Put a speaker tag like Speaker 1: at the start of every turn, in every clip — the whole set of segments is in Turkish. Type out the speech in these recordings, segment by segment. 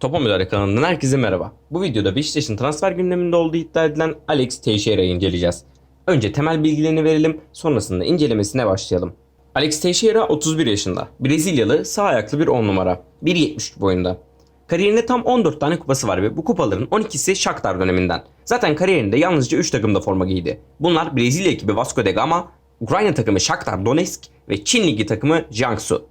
Speaker 1: Topa Müdahale kanalından herkese merhaba. Bu videoda Beşiktaş'ın transfer gündeminde olduğu iddia edilen Alex Teixeira'yı inceleyeceğiz. Önce temel bilgilerini verelim, sonrasında incelemesine başlayalım. Alex Teixeira 31 yaşında. Brezilyalı, sağ ayaklı bir 10 numara. 1.73 boyunda. Kariyerinde tam 14 tane kupası var ve bu kupaların 12'si Shakhtar döneminden. Zaten kariyerinde yalnızca 3 takımda forma giydi. Bunlar Brezilya ekibi Vasco da Gama, Ukrayna takımı Shakhtar Donetsk ve Çin ligi takımı Jiangsu.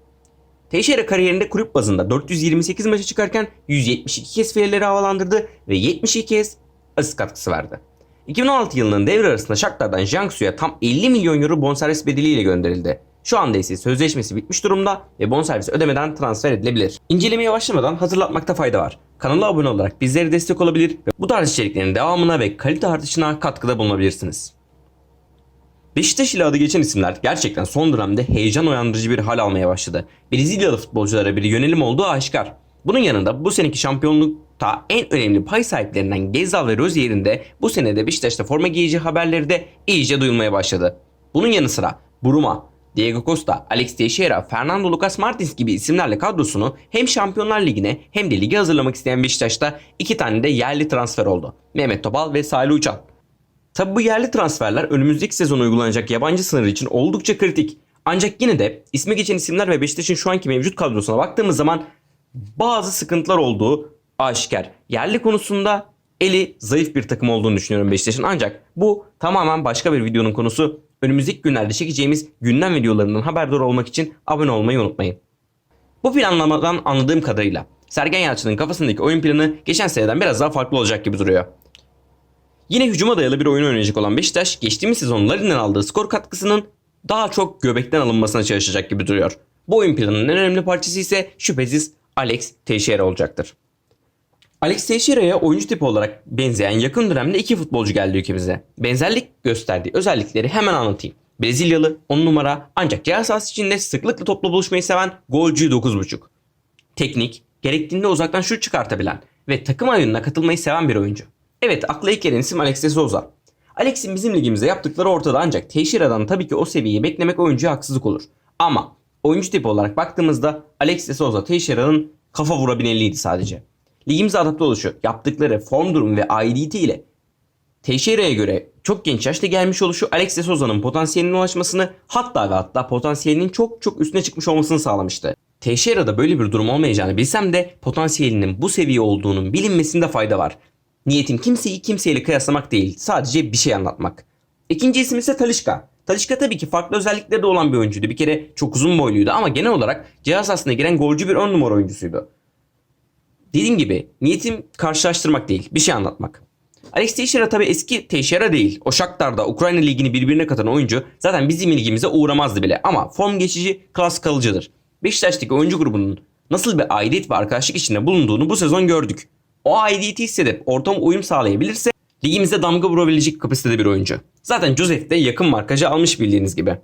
Speaker 1: Teixeira kariyerinde kulüp bazında 428 maça çıkarken 172 kez fileleri havalandırdı ve 72 kez asist katkısı verdi. 2016 yılının devre arasında Shakhtar'dan Jiangsu'ya tam 50 milyon euro bonservis bedeliyle gönderildi. Şu anda ise sözleşmesi bitmiş durumda ve bonservis ödemeden transfer edilebilir. İncelemeye başlamadan hatırlatmakta fayda var. Kanala abone olarak bizlere destek olabilir ve bu tarz içeriklerin devamına ve kalite artışına katkıda bulunabilirsiniz. Beşiktaş ile adı geçen isimler gerçekten son dönemde heyecan uyandırıcı bir hal almaya başladı. Brezilyalı futbolculara bir yönelim olduğu aşikar. Bunun yanında bu seneki şampiyonlukta en önemli pay sahiplerinden Gezal ve Rozier'in de bu senede Beşiktaş'ta forma giyeceği haberleri de iyice duyulmaya başladı. Bunun yanı sıra Buruma, Diego Costa, Alex Teixeira, Fernando Lucas Martins gibi isimlerle kadrosunu hem Şampiyonlar Ligi'ne hem de lige hazırlamak isteyen Beşiktaş'ta iki tane de yerli transfer oldu. Mehmet Topal ve Salih Uçan. Tabi bu yerli transferler önümüzdeki sezon uygulanacak yabancı sınırı için oldukça kritik. Ancak yine de ismi geçen isimler ve Beşiktaş'ın şu anki mevcut kadrosuna baktığımız zaman bazı sıkıntılar olduğu aşikar. Yerli konusunda eli zayıf bir takım olduğunu düşünüyorum Beşiktaş'ın ancak bu tamamen başka bir videonun konusu. Önümüzdeki günlerde çekeceğimiz gündem videolarından haberdar olmak için abone olmayı unutmayın. Bu planlamadan anladığım kadarıyla Sergen Yalçın'ın kafasındaki oyun planı geçen seneden biraz daha farklı olacak gibi duruyor. Yine hücuma dayalı bir oyun oynayacak olan Beşiktaş geçtiğimiz sezon Larin'den aldığı skor katkısının daha çok göbekten alınmasına çalışacak gibi duruyor. Bu oyun planının en önemli parçası ise şüphesiz Alex Teixeira olacaktır. Alex Teixeira'ya oyuncu tipi olarak benzeyen yakın dönemde iki futbolcu geldi ülkemize. Benzerlik gösterdiği özellikleri hemen anlatayım. Brezilyalı 10 numara ancak cihaz sahası içinde sıklıkla topla buluşmayı seven golcü 9.5. Teknik, gerektiğinde uzaktan şut çıkartabilen ve takım oyununa katılmayı seven bir oyuncu. Evet akla ilk gelen isim Alex de Souza. Alex'in bizim ligimizde yaptıkları ortada ancak Teixeira'dan tabii ki o seviyeyi beklemek oyuncuya haksızlık olur. Ama oyuncu tipi olarak baktığımızda Alex de Souza Teixeira'nın kafa vurabilmeliydi sadece. Ligimize adapte oluşu, yaptıkları form durumu ve aidiyeti ile Teixeira'ya göre çok genç yaşta gelmiş oluşu Alex de Souza'nın potansiyeline ulaşmasını hatta ve hatta potansiyelinin çok çok üstüne çıkmış olmasını sağlamıştı. Teixeira'da böyle bir durum olmayacağını bilsem de potansiyelinin bu seviye olduğunun bilinmesinde fayda var. Niyetim kimseyi kimseyle kıyaslamak değil, sadece bir şey anlatmak. İkinci isim ise Talişka. Talişka tabii ki farklı özellikleri de olan bir oyuncuydu. Bir kere çok uzun boyluydu ama genel olarak cihaz aslında giren golcü bir ön numara oyuncusuydu. Dediğim gibi niyetim karşılaştırmak değil, bir şey anlatmak. Alex Teixeira tabii eski Teixeira değil. O Shakhtar'da Ukrayna ligini birbirine katan oyuncu zaten bizim ilgimize uğramazdı bile. Ama form geçici, klas kalıcıdır. Beşiktaş'taki oyuncu grubunun nasıl bir aidiyet ve arkadaşlık içinde bulunduğunu bu sezon gördük. O aidiyeti hissedip ortam uyum sağlayabilirse ligimize damga vurabilecek kapasitede bir oyuncu. Zaten Joseph de yakın markacı almış bildiğiniz gibi.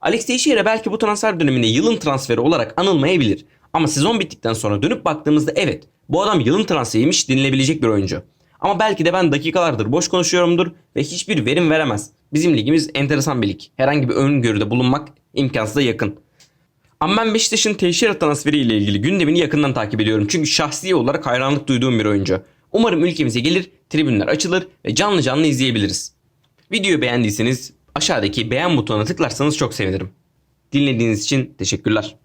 Speaker 1: Alex Teixeira belki bu transfer döneminde yılın transferi olarak anılmayabilir. Ama sezon bittikten sonra dönüp baktığımızda evet bu adam yılın transferiymiş denilebilecek bir oyuncu. Ama belki de ben dakikalardır boş konuşuyorumdur ve hiçbir verim veremez. Bizim ligimiz enteresan bir lig. Herhangi bir öngörüde bulunmak imkansıza yakın. Ama ben Beşiktaş'ın Teixeira transferi ile ilgili gündemini yakından takip ediyorum. Çünkü şahsi olarak hayranlık duyduğum bir oyuncu. Umarım ülkemize gelir, tribünler açılır ve canlı canlı izleyebiliriz. Videoyu beğendiyseniz aşağıdaki beğen butonuna tıklarsanız çok sevinirim. Dinlediğiniz için teşekkürler.